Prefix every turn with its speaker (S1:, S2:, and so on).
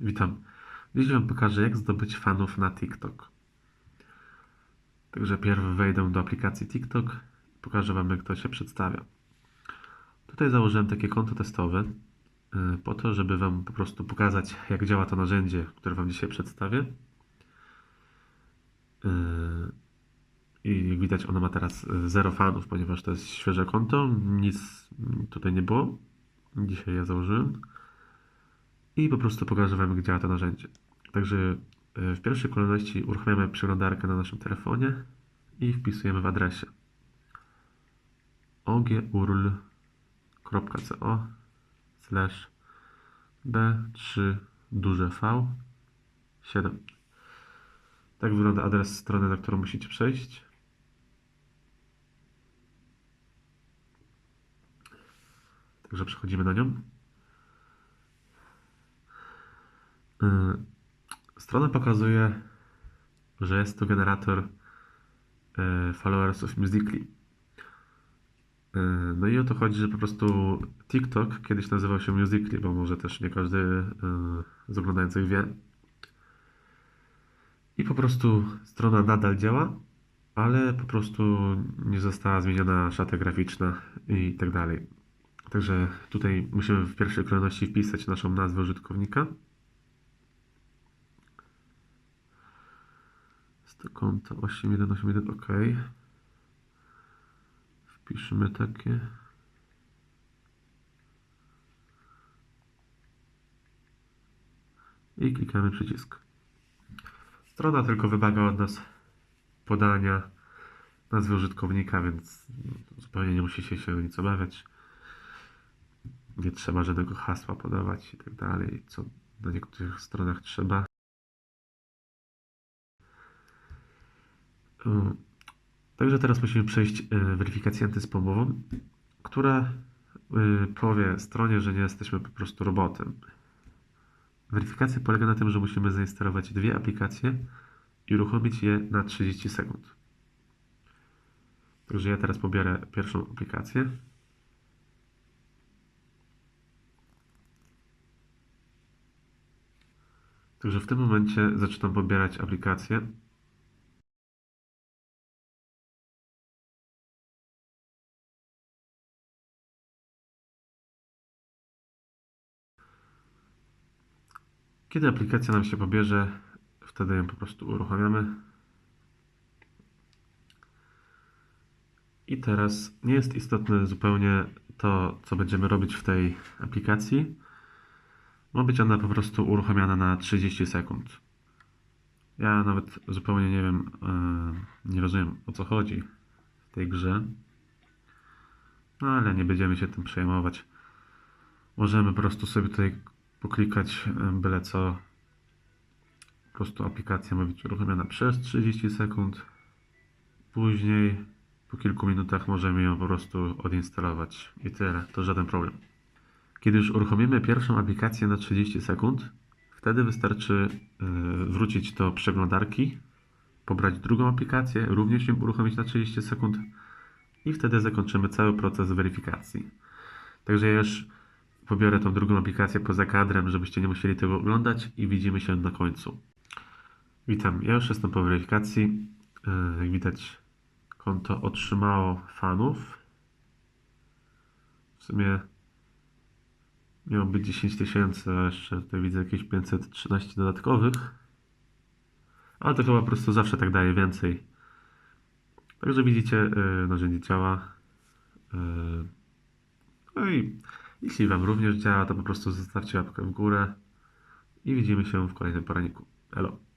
S1: Witam. Dziś Wam pokażę, jak zdobyć fanów na TikTok. Także pierw wejdę do aplikacji TikTok i pokażę Wam, jak to się przedstawia. Tutaj założyłem takie konto testowe yy, po to, żeby Wam po prostu pokazać, jak działa to narzędzie, które Wam dzisiaj przedstawię. Yy, I jak widać, ono ma teraz yy, zero fanów, ponieważ to jest świeże konto. Nic tutaj nie było. Dzisiaj ja założyłem i po prostu pokażę Wam, jak działa to narzędzie. Także e, w pierwszej kolejności uruchamiamy przeglądarkę na naszym telefonie i wpisujemy w adresie ogurl.co slash b3 duże v 7 Tak wygląda adres strony, na którą musicie przejść. Także przechodzimy na nią. Strona pokazuje, że jest to generator y, followersów Musical.ly. Y, No i o to chodzi, że po prostu TikTok kiedyś nazywał się Musical.ly, bo może też nie każdy y, z oglądających wie. I po prostu strona nadal działa, ale po prostu nie została zmieniona szata graficzna i tak dalej. Także tutaj musimy w pierwszej kolejności wpisać naszą nazwę użytkownika. To konto 8181, ok. Wpiszmy takie. I klikamy przycisk. Strona tylko wymaga od nas podania nazwy użytkownika, więc zupełnie nie musicie się nic obawiać. Nie trzeba żadnego hasła podawać i tak dalej, co na niektórych stronach trzeba. Także teraz musimy przejść y, weryfikację antyspamową, która y, powie stronie, że nie jesteśmy po prostu robotem. Weryfikacja polega na tym, że musimy zainstalować dwie aplikacje i uruchomić je na 30 sekund. Także ja teraz pobiorę pierwszą aplikację. Także w tym momencie zaczynam pobierać aplikację. Kiedy aplikacja nam się pobierze, wtedy ją po prostu uruchamiamy. I teraz nie jest istotne zupełnie to, co będziemy robić w tej aplikacji. Ma być ona po prostu uruchamiana na 30 sekund. Ja nawet zupełnie nie wiem, yy, nie rozumiem o co chodzi w tej grze. No ale nie będziemy się tym przejmować. Możemy po prostu sobie tutaj poklikać yy, byle co. Po prostu aplikacja ma być uruchomiona przez 30 sekund. Później, po kilku minutach, możemy ją po prostu odinstalować. I tyle, to żaden problem. Kiedy już uruchomimy pierwszą aplikację na 30 sekund, wtedy wystarczy yy, wrócić do przeglądarki, pobrać drugą aplikację, również ją uruchomić na 30 sekund i wtedy zakończymy cały proces weryfikacji. Także już pobiorę tą drugą aplikację poza kadrem, żebyście nie musieli tego oglądać i widzimy się na końcu. Witam, ja już jestem po weryfikacji. Yy, Jak widać, konto otrzymało fanów. W sumie miało być 10 tysięcy, a jeszcze tutaj widzę jakieś 513 dodatkowych. Ale to chyba po prostu zawsze tak daje więcej. Także widzicie, yy, narzędzie działa. Yy, No i jeśli Wam również działa, to po prostu zostawcie łapkę w górę i widzimy się w kolejnym poranniku. Elo.